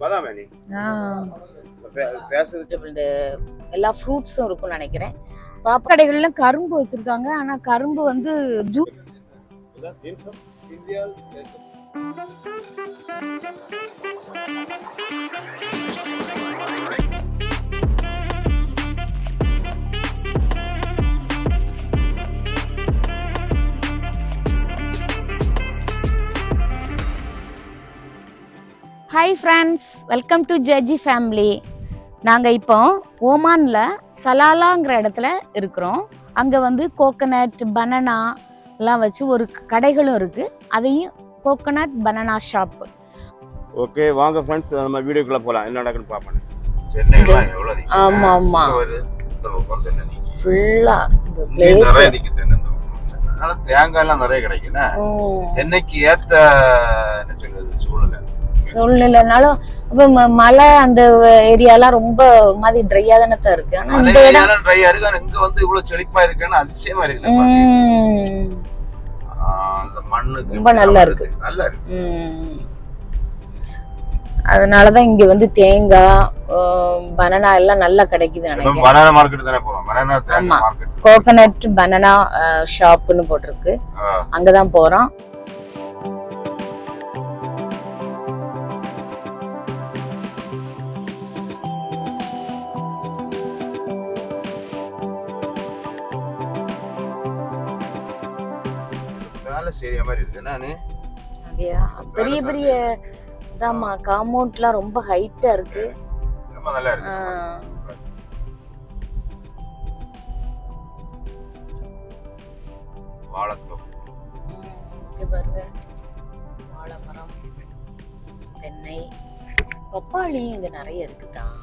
பதாமே இந்த எல்லா ஃப்ரூட்ஸும் இருக்கும்னு நினைக்கிறேன். பாப்பா கடைகள்ல கரும்பு வச்சிருக்காங்க. ஆனா கரும்பு வந்து juice India hi friends welcome to judge family நாங்கள் இப்போ ஓமானில் சலாலாங்கிற இடத்துல இருக்கிறோம். அங்கே வந்து கோகனட் பனானா எல்லாம் வச்சு ஒரு கடைகளும் இருக்குது அதையும் கோகனட் பனானா ஷாப் ஓகே வாங்க ஃப்ரெண்ட்ஸ் நம்ம வீடியோக்குள்ள போலாம். என்ன நடக்குன்னு பாப்பேன் சென்னைலாம் எவ்வளவு அதிகம்? ஆமா, ஆமா. இங்க வருது. இந்த பக்கம் தென்னை நிக்கி. ஃபுல்லாக தேங்காய் எல்லாம் நிறைய கிடைக்குன்னா தென்னைக்கு ஏத்த என்ன சொல்றது சூழ்நிலை? சூழ்நிலைனாலும் இப்போ மலை அந்த ஏரியாலாம் ரொம்ப ஒரு மாதிரி ட்ரையாக தானே தான் இருக்கு. ஆனால் இந்த இடம் ட்ரையா இருக்கு. ஆனா இங்க வந்து இவ்வளவு செழிப்பா இருக்குன்னு அதிசயமா இருக்கு அந்த மண்ணுக்கு ரொம்ப நல்லா இருக்கு. நல்லா இருக்கு. அதனாலதான் இங்க வந்து தேங்காய் பனானா எல்லாம் நல்லா கிடைக்குது நினைக்கிறேன். பனானா மார்க்கெட் தானே போறோம். பனானா. தேங்காய் மார்க்கெட் கோகனட் பனானா ஷாப்னு போட்டிருக்கு. அங்கதான் போறோம். செய்யற மாதிரி இருக்கு. நானு? அப்படியா? பெரிய பெரிய இதாம்மா காம்பவுண்ட்லாம் ரொம்ப ஹைட்டா இருக்கு. ரொம்ப நல்லா இருக்கு. வாழைத்தோப்பு ம், இங்க பாருங்க. வாழை மரம் தென்னை பப்பாளியும் இங்க நிறைய இருக்குதான்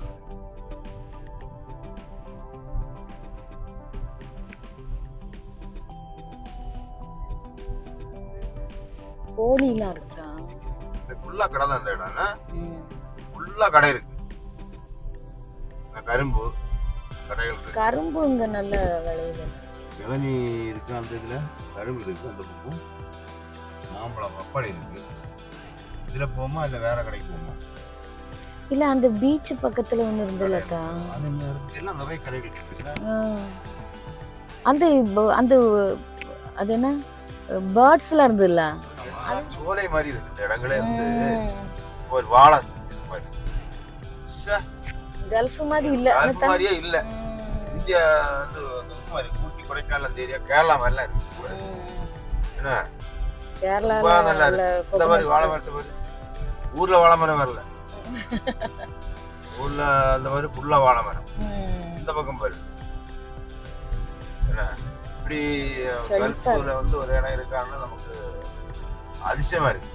கோழிலாம் இருக்கா? ஃபுல்லா கடை தான் இந்த இடம். ம். ஃபுல்லா கடை இருக்கு. கரும்பு கடைகள் இருக்கு. கரும்பு இங்க நல்ல விளையுது இளநீ இருக்கு அந்த இதுல? கரும்பு இருக்கு அந்த பக்கம். மாம்பழம் பப்பாளி இருக்கு. இதுல போமா இல்ல வேற கடைக்கு போமா? இல்ல அந்த பீச் பக்கத்துல ஒண்ணு இருக்கு? எல்லாம் நிறைய கடைகள் இருக்கு ஆ. அந்த அந்த அது என்ன? பேர்ட்ஸ்லாம் இருந்துல்ல ஆமா, சோலை மாதிரி இருக்கு இந்த இடங்களே வந்து. ஒரு வாழை இது மாதிரி. ச்சே, கல்ஃப் மாதிரி இல்ல அனத்தா? மாதிரியே இல்ல. இந்தியா வந்து இது மாதிரி ஊட்டி கொடைக்கானல் அந்த ஏரியா கேரளா மாதிரிலாம் இருக்கு. என்ன? நல்லா நல்ல இந்த மாதிரி வாழை மரத்தை ஊர்ல வாழை மரம் வரல ஊர்ல அந்த மாதிரி ஃபுல்லா வாழை மரம். இந்த பக்கம் பாரு என்ன இப்படி கல்ஃப்ல வந்து ஒரு இடம் இருக்கான்னு நமக்கு அதிசயமா இருக்கு.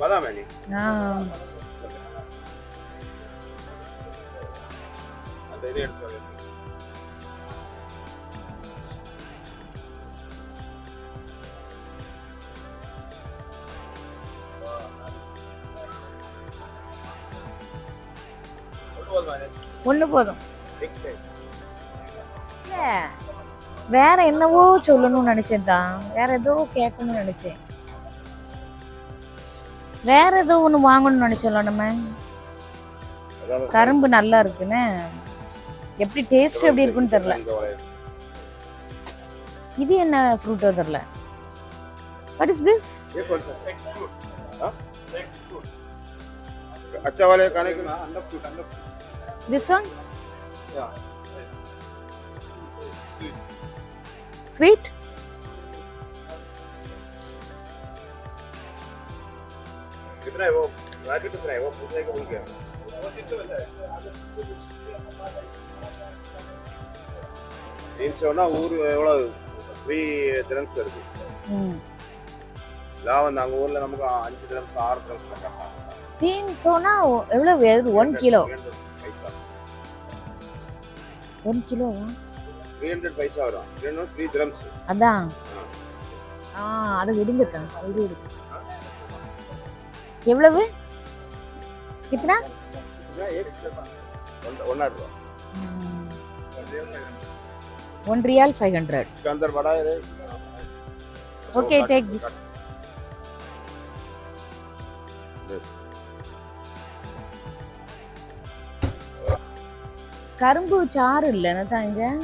பதாமே நீ அந்த இதை எடுத்து ஒண்ணு போதும். வேற என்னவோ சொல்லணும்னு நினைச்சேன் தான் வேற ஏதோ கேட்கணும்னு நினைச்சேன். வேற ஏதோ ஒண்ணு வாங்கணும்னு நினைச்சோம்ல நம்ம அதாவது கரும்பு நல்லா இருக்குன்னு எப்படி டேஸ்ட் எப்படி இருக்குன்னு தெரியல இந்த வளையல். இது என்ன ஃப்ரூட்டோ தெரியல வாட் இஸ் திஸ் ये कौन सा हाँ? अच्छा वाले खाने के ना अंडा फ्रूट अंडा फ्रूट திஸ் ஒன் या അഭിപ്രായമോ റാക്കറ്റ് അഭിപ്രായമോ പുറത്തേക്ക് വിളിക്കുകയാണ് மீன்ஸ் சொன்னால் ஊர் எவ்வளோ ஃப்ரீ தினம்ஸ் இருக்கு லாபம் நாங்கள் ஊரில் நமக்கு அஞ்சு தினம்ஸ் ஆறு தினம்ஸ் கட்டாங்க மீன் சோனா எவ்வளோ வருது ஒன் கிலோ ஒன் கிலோவா த்ரீ ஹண்ட்ரட் பைசா வரும் த்ரீ த்ரீ திரம்ஸ் அதான் ஆ அது விடுங்க தான் அது விடுங்க எவ்வளவு கித்தனா ஒன்னா ரூபா ஒன் ரியால் ஃபைவ் ஹண்ட்ரட் इसके अंदर बड़ा है रे ஓகே டேக் திஸ் கரும்பு சாறு இல்லைன்னு தான்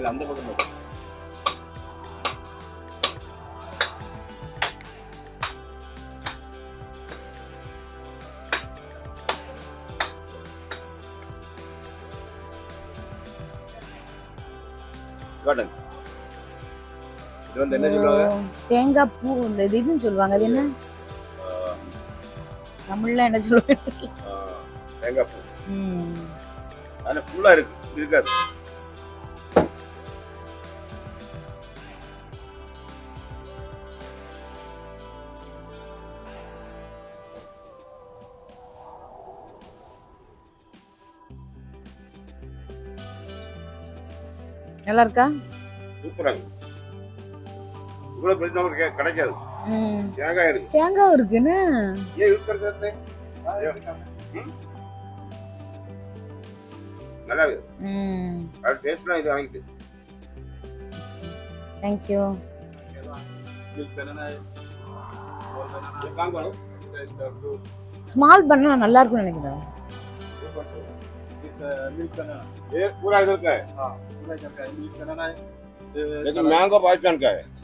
வெளிச்சம் அந்த பக்கம் மட்டும் காட்டன். இது வந்து என்ன சொல்லுவாங்க? தேங்காய் பூ இந்த இது இதுன்னு சொல்லுவாங்க. அது என்ன? தமிழ்ல என்ன சொல்லுவாங்க? ஆஹ், தேங்காய் பூ. ம். அதில் ஃபுல்லாக இருக்கு இப்படி இருக்காது. நல்லா இருக்கா? சூப்பரா இருக்கு. கிடைக்காது. தேங்காய் இருக்கு. தேங்காய் இருக்குன்னு? ஏன் யூஸ் பண்றது நல்லா இருக்கு. அது டேஸ்ட்லாம் இது வாங்கிட்டு. தேங்க் யூ ஸ்மால் பண்ணா நல்லா இருக்கும்னு நினைக்கிறேன். मिल्क पूरा इधर का है। हाँ, है है। लेकिन मैंगो पाकिस्तान का है।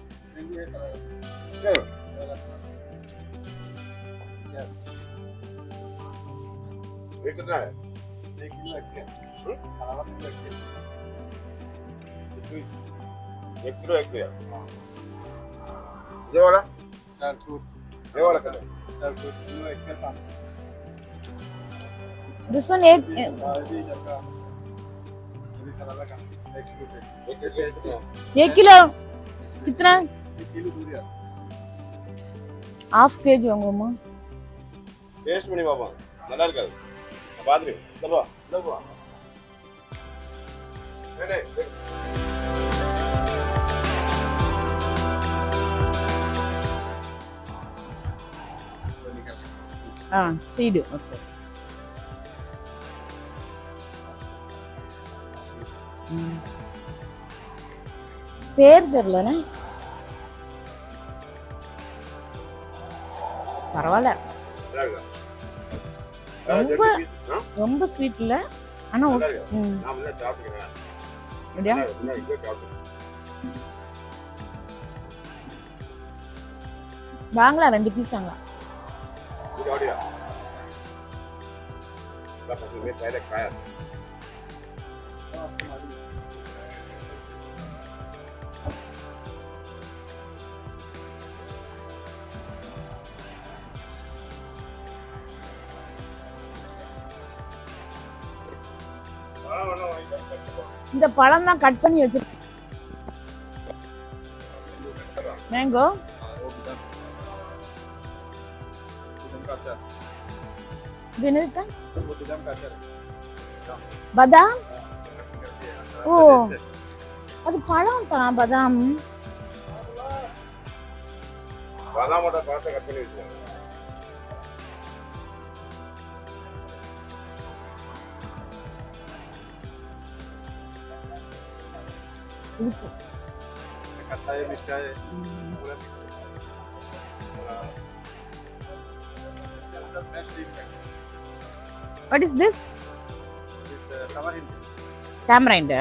ये कितना है? एक किलो हम्म? एक किलो हाँ। ये वाला? ये वाला कितना स्टार फ्रूट किलो एक kilo कितना एक किलो कितना हाफ के जी होंगे டேஸ்ட் பண்ணி பார்ப்போம் நல்லா இருக்காது பார்த்துரு இல்லப்பா இல்லப்பா हाँ सीड ओके பேர் தெரியலண்ணே. பரவாயில்ல. ரொம்ப ரொம்ப ஸ்வீட் இல்ல. ஆனா நல்லா அப்படியா? வாங்கலாம் ரெண்டு பீஸ் வாங்கலாம் அப்படியா? இந்த பழம் தான் கட் பண்ணி வச்சிருக்கேன் மேங்கோ பதாம் ஓ. அது பழம் தான் பதாம் பாதாமோட பழத்தை கட் பண்ணி வச்சுக்கோங்க இருக்கு வாட் இஸ் திஸ் டேமரைண்ட்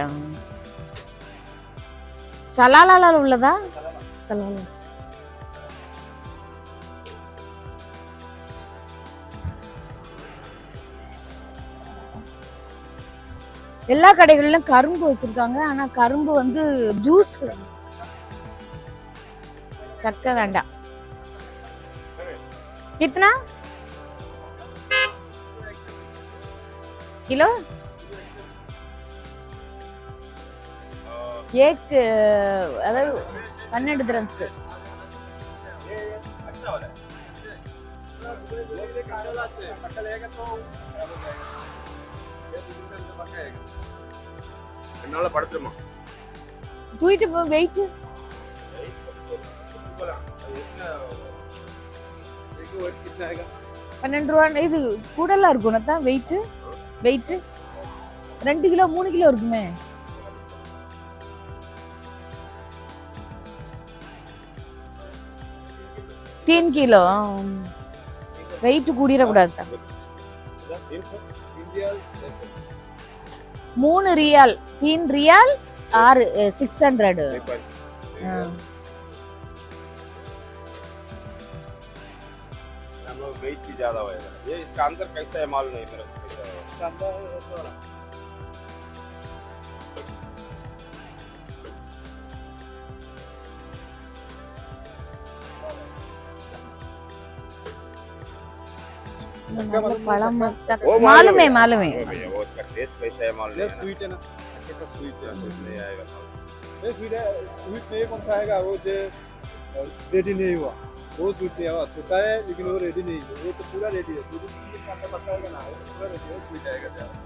சலாலால உள்ளதா? சலாலா எல்லா கடைகளிலும் கரும்பு வச்சிருக்காங்க. ஆனா கரும்பு வந்து ஜூஸ். சக்கை வேண்டாம். கித்தனா கிலோ? ஏக் அதாவது பன்னெண்டு திரம்ஸ் என்னால படுத்துருமா? தூக்கிட்டு போ வெயிட் பன்னெண்டு ரூபா இது கூடலாம் இருக்கும் தான் வெயிட் வெயிட் ரெண்டு கிலோ மூணு கிலோ இருக்குமே. तीन கிலோ. வெயிட் கூடிடக்கூடாது தான் மூணு ரியால் தீன் ரியால் ஆறு சிக்ஸ் ஹண்ட்ரட் हम लोग वेट भी ज्यादा होएगा ये इसका अंदर कैसा है मालूम नहीं मेरे को कैसा है। பழம் वो मालूम है मालूम है वो भैया वो इसका टेस्ट कैसा है मालूम ये नहीं है स्वीट है ना अच्छा का स्वीट है ना। कुछ नहीं आएगा मालूम। ये स्वीट है स्वीट नहीं कौन खाएगा वो जो रेडी नहीं हुआ वो स्वीट नहीं हुआ छोटा है लेकिन वो रेडी नहीं है वो तो पूरा रेडी है दूध का अंदर पकाएगा ना वो पूरा रेडी है स्वीट आएगा ज्यादा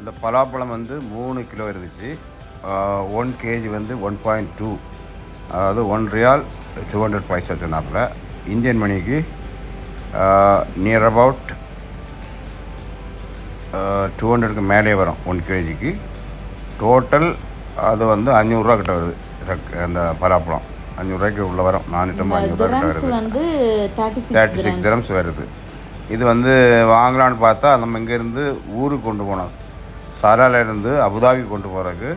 அந்த பலாப்பழம் வந்து மூணு கிலோ இருந்துச்சு ஒன் கேஜி வந்து ஒன் பாயிண்ட் டூ அதாவது ஒன் ரியால் டூ ஹண்ட்ரட் பைசா சொன்னாப்புல இந்தியன் மணிக்கு நியர் அபவுட் டூ ஹண்ட்ரடுக்கு மேலே வரும் ஒன் கேஜிக்கு டோட்டல் அது வந்து அஞ்சூறுரூவா கிட்ட வருது. அந்த பலாப்பழம். அஞ்சூறுரூவாய்க்கு உள்ள வரும். நானூற்றம்பது அஞ்சூறுரூவா கிட்ட வருது. தேர்ட்டி சிக்ஸ் கிராம்ஸ் வருது. இது வந்து வாங்கலான்னு பார்த்தா நம்ம இங்கேருந்து ஊருக்கு கொண்டு போனோம். சாரால இருந்து அபுதாபி கொண்டு போகிறதுக்கு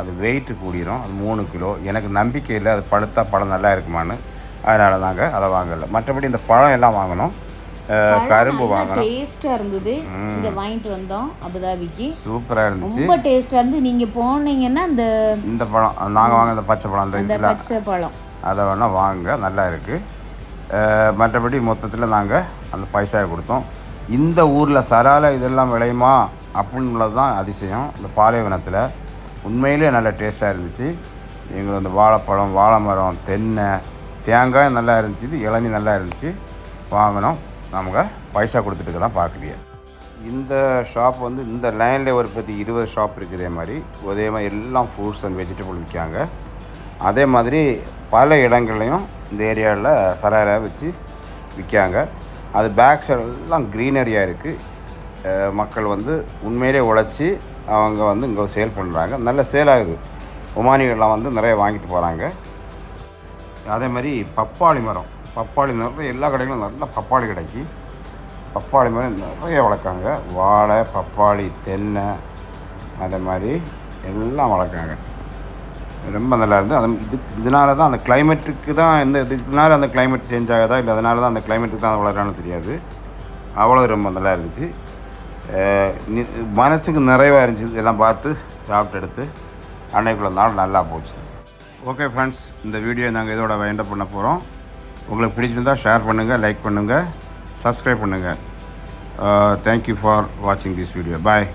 அது வெயிட் கூடிரும். அது மூணு கிலோ. எனக்கு நம்பிக்கை இல்லை. அது பழுத்தா பழம் நல்லா இருக்குமான்னு. அதனால நாங்கள் அதை வாங்கலை. மற்றபடி இந்த பழம் எல்லாம் வாங்கினோம் கரும்பு வாங்கினோம் டேஸ்டா இருந்தது. இங்க வாங்கிட்டு வந்தோம். அபுதாபிக்கு. சூப்பராக இருந்துச்சு. ரொம்ப டேஸ்டா இருந்து நீங்க போனீங்கன்னா அந்த இந்த பழம் நாங்கள் வாங்க இந்த பச்சை பழம் அந்த பச்சை பழம். அதை வேணால் வாங்க நல்லா இருக்குது மற்றபடி மொத்தத்தில் நாங்கள் அந்த பைசாவை கொடுத்தோம். இந்த ஊரில் சரால இதெல்லாம் விளையுமா அப்படின்னுள்ளது தான் அதிசயம். இந்த பாலைவனத்தில் உண்மையிலே நல்ல டேஸ்ட்டாக இருந்துச்சு. எங்களுக்கு அந்த வாழைப்பழம் வாழை மரம் தென்னை தேங்காய் நல்லா இருந்துச்சு. இது இளநீ நல்லா இருந்துச்சு. வாங்கினோம். நமக்கு பைசா கொடுத்துட்டு தான் பார்க்குறீங்க. இந்த ஷாப் வந்து இந்த லைனில் ஒரு பற்றி இருபது ஷாப் இருக்குது இதே மாதிரி அதே மாதிரி எல்லாம் ஃப்ரூட்ஸ் அண்ட் வெஜிடபிள் விற்காங்க அதே மாதிரி பல இடங்கள்லையும் இந்த ஏரியாவில் சராரா வச்சு விற்காங்க அது பேக் சைடு எல்லாம் க்ரீனரியாக இருக்குது மக்கள் வந்து உண்மையிலே உழைச்சி அவங்க வந்து இங்கே சேல் பண்ணுறாங்க நல்ல சேல் ஆகுது. ஒமானிகள்லாம் வந்து நிறைய வாங்கிட்டு போகிறாங்க அதே மாதிரி பப்பாளி மரம். பப்பாளி நிறைய எல்லா கடைகளும் நல்ல பப்பாளி கிடைக்கி. பப்பாளி மாதிரி நிறைய வளர்க்காங்க. வாழை பப்பாளி தென்னை அதே மாதிரி எல்லாம் வளர்க்காங்க. ரொம்ப நல்லா இருந்து அது இது இதனால தான் அந்த கிளைமேட்டுக்கு தான் இந்த இதுனால அந்த கிளைமேட் சேஞ்ச் ஆகுதா இல்லை அதனால தான் அந்த கிளைமேட்டுக்கு தான் அது வளரான்னு தெரியாது. அவ்வளோ ரொம்ப நல்லா இருந்துச்சு. மனசுக்கு நிறைவாக இருந்துச்சு இதெல்லாம் பார்த்து சாப்பிட்டு எடுத்து அன்னைக்குள்ள நாள் நல்லா போச்சு. ஓகே ஃப்ரெண்ட்ஸ் இந்த வீடியோ நாங்கள் இதோட வைண்ட் பண்ண போகிறோம் உங்களுக்கு பிடிச்சிருந்தால் ஷேர் பண்ணுங்கள் லைக் பண்ணுங்கள் சப்ஸ்கிரைப் பண்ணுங்கள் தேங்க்யூ ஃபார் வாட்சிங் திஸ் வீடியோ பாய்